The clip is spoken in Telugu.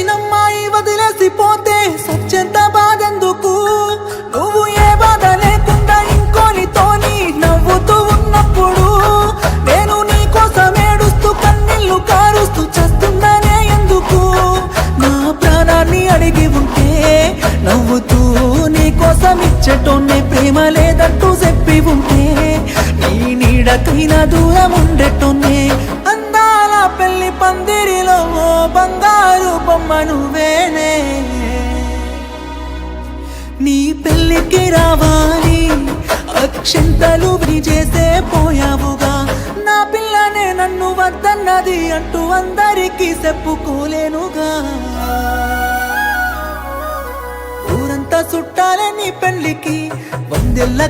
వచ్చినమ్మాయి వదిలేసిపోతే సత్యంత బాధెందుకు? నువ్వు ఏ బాధ లేకుండా ఇంకోనితోని నవ్వుతూ ఉన్నప్పుడు నేను నీ కోసం ఏడుస్తూ కన్నీళ్ళు కారుస్తూ చేస్తున్నానే ఎందుకు? నా ప్రాణాన్ని అడిగి ఉంటే నవ్వుతూ నీ కోసం ఇచ్చేటోనే ప్రేమ లేదంటూ చెప్పి ఉంటే నీ నీడకైనా దూరం ఉండేటోనే అందాల పెళ్ళి పందిరిలో బంగారు బొమ్మ నువ్వేనే నీ పెళ్ళికి రావాలి అక్షంతలు చేసే పోయావుగా. నా పిల్లనే నన్ను వద్దన్నది అంటూ అందరికీ చెప్పుకోలేనుగా. ఊరంతా చుట్టాలే నీ పెళ్ళికి వందెల్ల